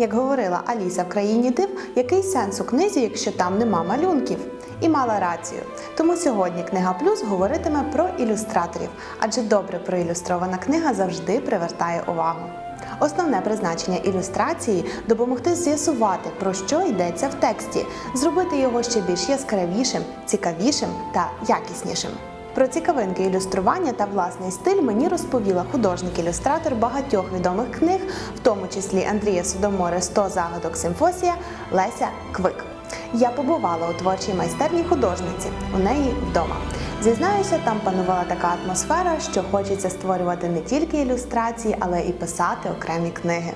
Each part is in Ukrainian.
Як говорила Аліса в країні див, який сенс у книзі, якщо там нема малюнків? І мала рацію. Тому сьогодні книга Плюс говоритиме про ілюстраторів, адже добре проілюстрована книга завжди привертає увагу. Основне призначення ілюстрації допомогти з'ясувати, про що йдеться в тексті, зробити його ще більш яскравішим, цікавішим та якіснішим. Про цікавинки ілюстрування та власний стиль мені розповіла художник-ілюстратор багатьох відомих книг, в тому числі Андрія Судомори «100 загадок Симфосія Леся Квик. Я побувала у творчій майстерні художниці, у неї вдома. Зізнаюся, там панувала така атмосфера, що хочеться створювати не тільки ілюстрації, але і писати окремі книги.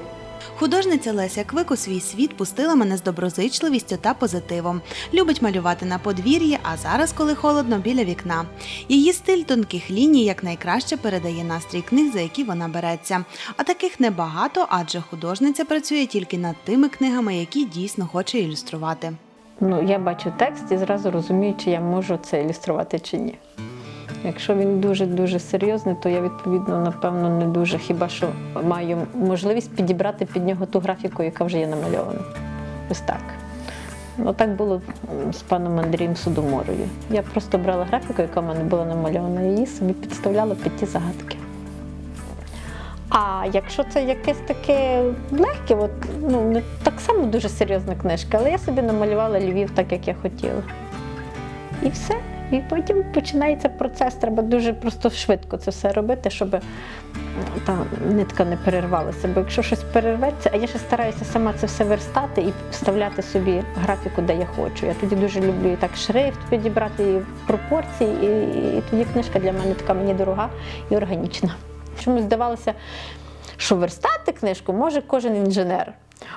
Художниця Леся Квик у свій світ пустила мене з доброзичливістю та позитивом. Любить малювати на подвір'ї, а зараз, коли холодно, біля вікна. Її стиль тонких ліній якнайкраще передає настрій книг, за які вона береться. А таких небагато, адже художниця працює тільки над тими книгами, які дійсно хоче ілюструвати. Ну, я бачу текст і зразу розумію, чи я можу це ілюструвати чи ні. Якщо він дуже-дуже серйозний, то я відповідно, напевно, не дуже хіба що маю можливість підібрати під нього ту графіку, яка вже є намальована. Ось так. Ну, так було з паном Андрієм Судоморою. Я просто брала графіку, яка в мене була намальована, і її собі підставляла під ті загадки. А якщо це якесь таке легке, от, ну не так само дуже серйозна книжка, але я собі намалювала Львів так, як я хотіла. І все. І потім починається процес. Треба дуже просто швидко це все робити, щоб та нитка не перервалася. Бо якщо щось перерветься, а я ще стараюся сама це все верстати і вставляти собі графіку, де я хочу. Я тоді дуже люблю і так шрифт підібрати, і пропорції, і, і тоді книжка для мене така мені дорога і органічна. Чомусь здавалося, що верстати книжку може кожен інженер,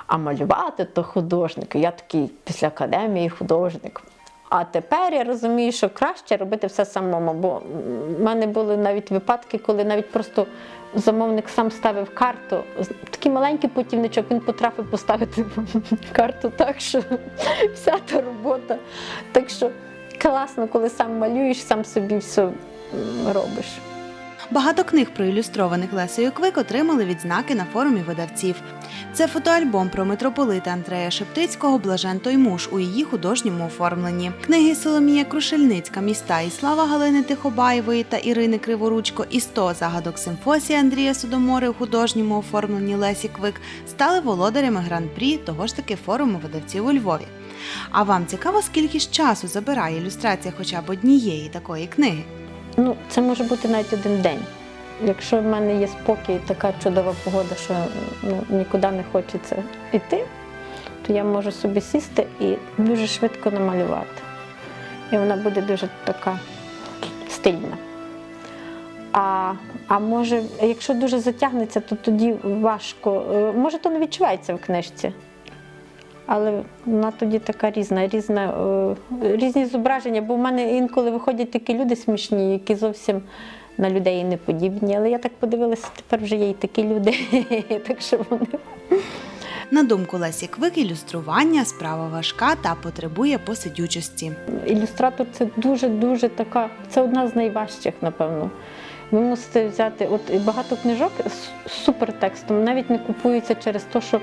а малювати то художник. Я такий після академії художник. А тепер я розумію, що краще робити все самому, бо в мене були навіть випадки, коли навіть просто замовник сам ставив карту, такий маленький путівничок, він потрапив поставити карту так, що вся та робота. Так що класно, коли сам малюєш, сам собі все робиш. Багато книг проілюстрованих Лесею Квик отримали відзнаки на форумі видавців. Це фотоальбом про митрополита Андрея Шептицького Блажен той муж у її художньому оформленні. Книги Соломія Крушельницька Міста і слава Галини Тихобаєвої та Ірини Криворучко і 100 загадок симфосії Андрія Судомори у художньому оформленні Лесі Квик стали володарями гран-прі того ж таки форуму видавців у Львові. А вам цікаво, скільки ж часу забирає ілюстрація хоча б однієї такої книги? Ну, це може бути навіть один день. Якщо в мене є спокій, така чудова погода, що ну, нікуди не хочеться йти, то я можу собі сісти і дуже швидко намалювати. І вона буде дуже така стильна. А, а може, якщо дуже затягнеться, то тоді важко. Е, Може, то не відчувається в книжці. Але вона тоді така різна, різна е, різні зображення, бо в мене інколи виходять такі люди смішні, які зовсім на людей не подібні. Але я так подивилася, тепер вже є і такі люди, так що вони. На думку Лесі Квик, ілюстрування справа важка та потребує посидючості. Ілюстратор це дуже-дуже така, це одна з найважчих, напевно. Ви мусите взяти, от багато книжок з супертекстом навіть не купуються через те, що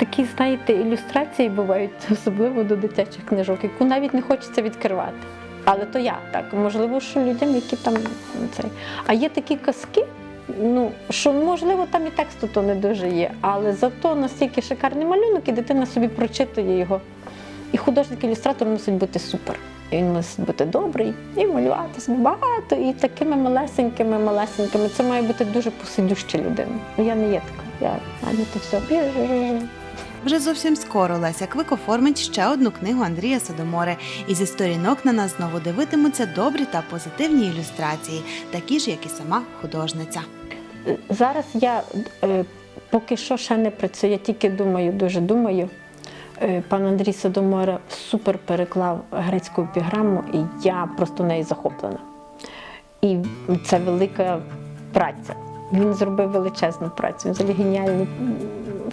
такі, знаєте, ілюстрації бувають, особливо до дитячих книжок, яку навіть не хочеться відкривати. Але то я так. Можливо, що людям, які там цей. А є такі казки, ну що можливо там і тексту то не дуже є, але зато настільки шикарний малюнок, і дитина собі прочитує його. І художник-ілюстратор мусить бути супер. І Він мусить бути добрий і малювати собі багато, і такими малесенькими, малесенькими. Це має бути дуже посидюща людина. Ну, Я не є така. Я а, ну, то все. Вже зовсім скоро Леся Квик оформить ще одну книгу Андрія Содомори, і зі сторінок на нас знову дивитимуться добрі та позитивні ілюстрації, такі ж, як і сама художниця. Зараз я е, поки що ще не працюю, я тільки думаю, дуже думаю. Е, Пан Андрій Содомора супер переклав грецьку епіграму, і я просто нею захоплена. І це велика праця. Він зробив величезну працю. Він взагалі геніальний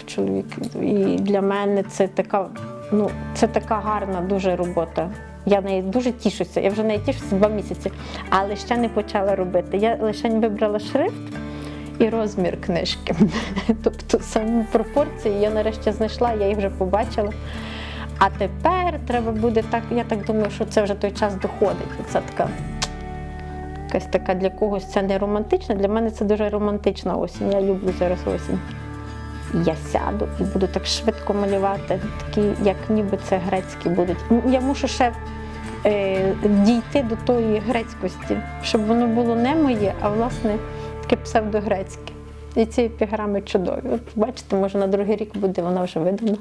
чоловік. І для мене це така, ну, це така гарна дуже робота. Я нею дуже тішуся. Я вже нею тішуся два місяці, але ще не почала робити. Я лише вибрала шрифт і розмір книжки. Тобто саму пропорції я нарешті знайшла, я їх вже побачила. А тепер треба буде так, я так думаю, що це вже той час доходить. Це така якась така для когось це не романтична. Для мене це дуже романтична осінь. Я люблю зараз осінь. Я сяду і буду так швидко малювати, такі, як ніби це грецькі будуть. Я мушу ще е, дійти до тої грецькості, щоб воно було не моє, а власне таке псевдогрецьке. І ці епіграми чудові. От бачите, може на другий рік буде вона вже видана.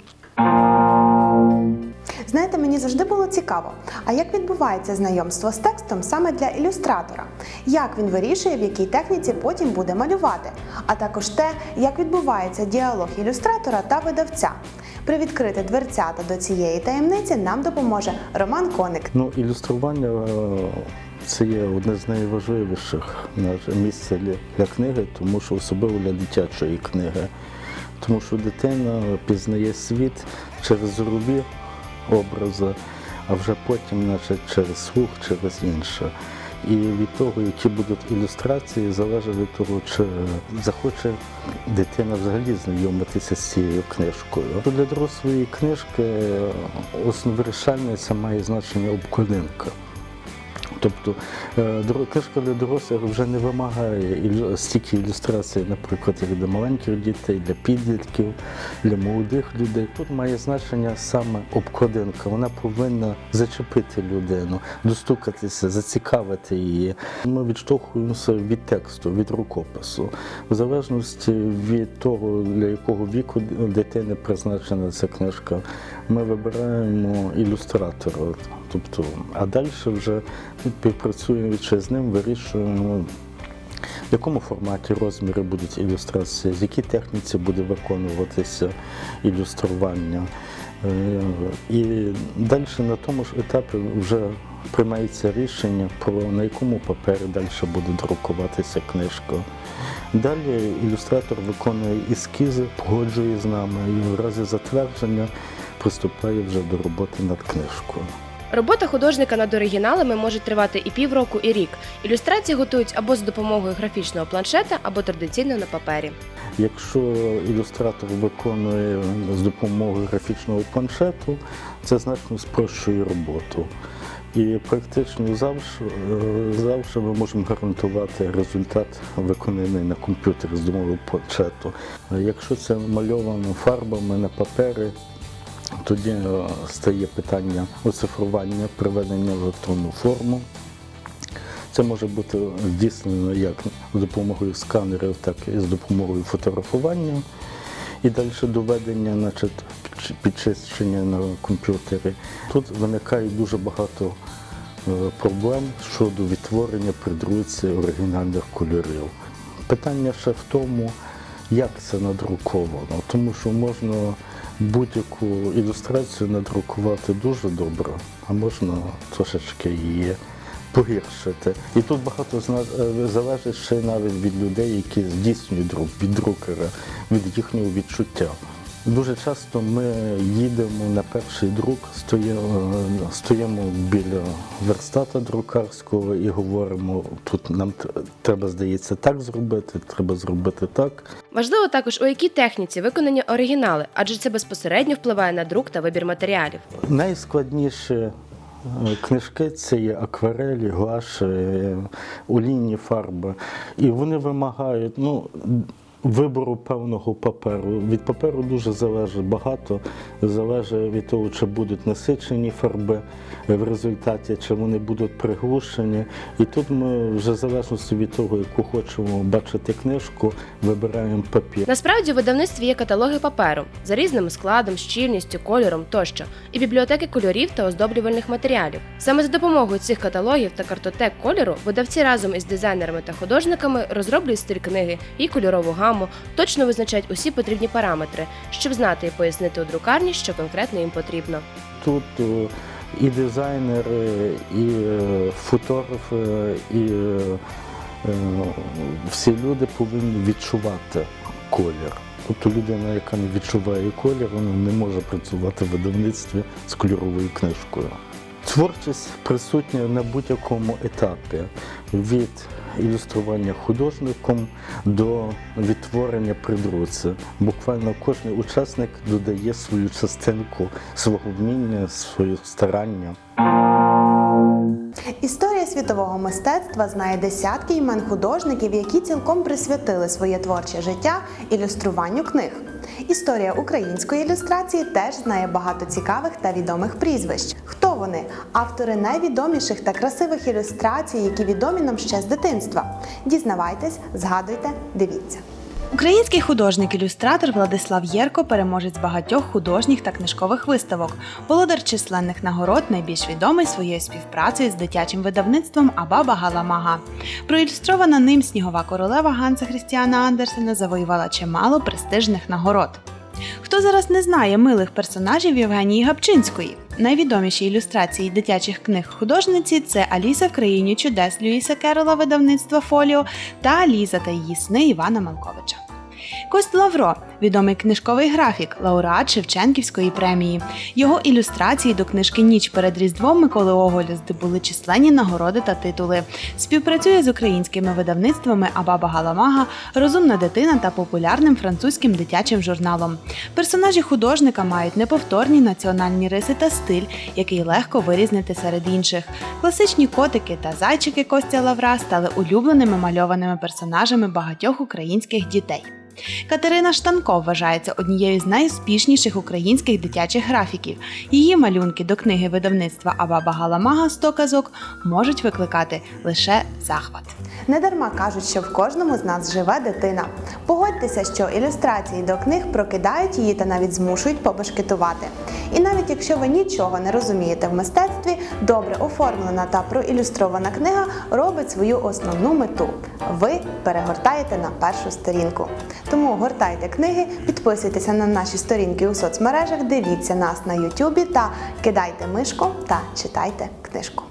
Мені завжди було цікаво, а як відбувається знайомство з текстом саме для ілюстратора? Як він вирішує, в якій техніці потім буде малювати, а також те, як відбувається діалог ілюстратора та видавця. Привідкрити дверцята до цієї таємниці нам допоможе Роман Коник. Ну, ілюстрування е, це є одне з найважливіших місць для, книги, тому що особливо для дитячої книги. Тому що дитина пізнає світ через зорові образи, а вже потім значить, через слух, через інше. І від того, які будуть ілюстрації, залежить від того, чи захоче дитина взагалі знайомитися з цією книжкою. Для дорослої книжки основорішальне це має значення обкладинка. Тобто е, книжка для дорослих вже не вимагає стільки ілюстрацій, наприклад, як для маленьких дітей, для підлітків, для молодих людей. Тут має значення саме обкладинка. Вона повинна зачепити людину, достукатися, зацікавити її. Ми відштовхуємося від тексту, від рукопису, в залежності від того, для якого віку дитини призначена ця книжка. Ми вибираємо ілюстратора. Тобто, а далі вже співпрацюючи з ним, вирішуємо. В якому форматі розміри будуть ілюстрації, з якій техніці буде виконуватися ілюстрування. Е, І далі на тому ж етапі вже приймається рішення про на якому папері далі буде друкуватися книжка. Далі ілюстратор виконує ескізи, погоджує з нами і в разі затвердження приступає вже до роботи над книжкою. Робота художника над оригіналами може тривати і півроку, і рік. Ілюстрації готують або з допомогою графічного планшета, або традиційно на папері. Якщо ілюстратор виконує з допомогою графічного планшету, це значно спрощує роботу. І практично завжди, завжди ми можемо гарантувати результат, виконаний на комп'ютері з допомогою планшету. Якщо це мальовано фарбами на папері, тоді е, стає питання оцифрування, приведення в електронну форму. Це може бути здійснено як з допомогою сканерів, так і з допомогою фотографування. І далі доведення, значить, підч- підчищення на комп'ютері. Тут виникає дуже багато е, проблем щодо відтворення при друці оригінальних кольорів. Питання ще в тому, як це надруковано, тому що можна будь-яку ілюстрацію надрукувати дуже добре, а можна трошечки її погіршити. І тут багато е, залежить ще навіть від людей, які здійснюють друк, від друкера, від їхнього відчуття. Дуже часто ми їдемо на перший друк, стоїмо, стоїмо біля верстата друкарського і говоримо, тут нам треба, здається, так зробити, треба зробити так. Важливо також, у якій техніці виконані оригінали, адже це безпосередньо впливає на друк та вибір матеріалів. Найскладніші е, книжки це є акварелі, гуаші, е, олійні фарби. І вони вимагають ну, вибору певного паперу. Від паперу дуже залежить багато. Залежить від того, чи будуть насичені фарби в результаті, чи вони будуть приглушені. І тут ми вже в залежності від того, яку хочемо бачити книжку, вибираємо папір. Насправді у видавництві є каталоги паперу за різним складом, щільністю, кольором тощо, і бібліотеки кольорів та оздоблювальних матеріалів. Саме за допомогою цих каталогів та картотек кольору видавці разом із дизайнерами та художниками розроблюють стиль книги і кольорову гаму, точно визначають усі потрібні параметри, щоб знати і пояснити у друкарні, що конкретно їм потрібно. Тут е, і дизайнери, і е, фотографи, і е, всі люди повинні відчувати колір. Тобто людина, яка не відчуває колір, вона не може працювати в видавництві з кольоровою книжкою. Творчість присутня на будь-якому етапі від ілюстрування художником до відтворення придруці. Буквально кожен учасник додає свою частинку свого вміння, своє старання. Історія світового мистецтва знає десятки імен художників, які цілком присвятили своє творче життя ілюструванню книг. Історія української ілюстрації теж знає багато цікавих та відомих прізвищ. Хто вони? Автори найвідоміших та красивих ілюстрацій, які відомі нам ще з дитинства. Дізнавайтесь, згадуйте, дивіться. Український художник-ілюстратор Владислав Єрко переможець багатьох художніх та книжкових виставок, володар численних нагород, найбільш відомий своєю співпрацею з дитячим видавництвом Абаба Галамага. Проілюстрована ним снігова королева Ганса Хрістіана Андерсена завоювала чимало престижних нагород. Хто зараз не знає милих персонажів Євгенії Гапчинської? Найвідоміші ілюстрації дитячих книг художниці це Аліса в країні чудес Люїса Керола видавництва Фоліо та Аліза та її сни Івана Малковича. Кость Лавро відомий книжковий графік, лауреат Шевченківської премії. Його ілюстрації до книжки Ніч перед Різдвом Миколи Оголя здобули численні нагороди та титули. Співпрацює з українськими видавництвами Абаба Галамага, Розумна дитина та популярним французьким дитячим журналом. Персонажі художника мають неповторні національні риси та стиль, який легко вирізнити серед інших. Класичні котики та зайчики Костя Лавра стали улюбленими мальованими персонажами багатьох українських дітей. Катерина Штанко вважається однією з найуспішніших українських дитячих графіків. Її малюнки до книги видавництва Абаба Галамага «100 казок можуть викликати лише захват. Недарма кажуть, що в кожному з нас живе дитина. Погодьтеся, що ілюстрації до книг прокидають її та навіть змушують побашкетувати. І навіть якщо ви нічого не розумієте в мистецтві, добре оформлена та проілюстрована книга робить свою основну мету. Ви перегортаєте на першу сторінку. Тому гортайте книги, підписуйтеся на наші сторінки у соцмережах, дивіться нас на Ютубі та кидайте мишку та читайте книжку.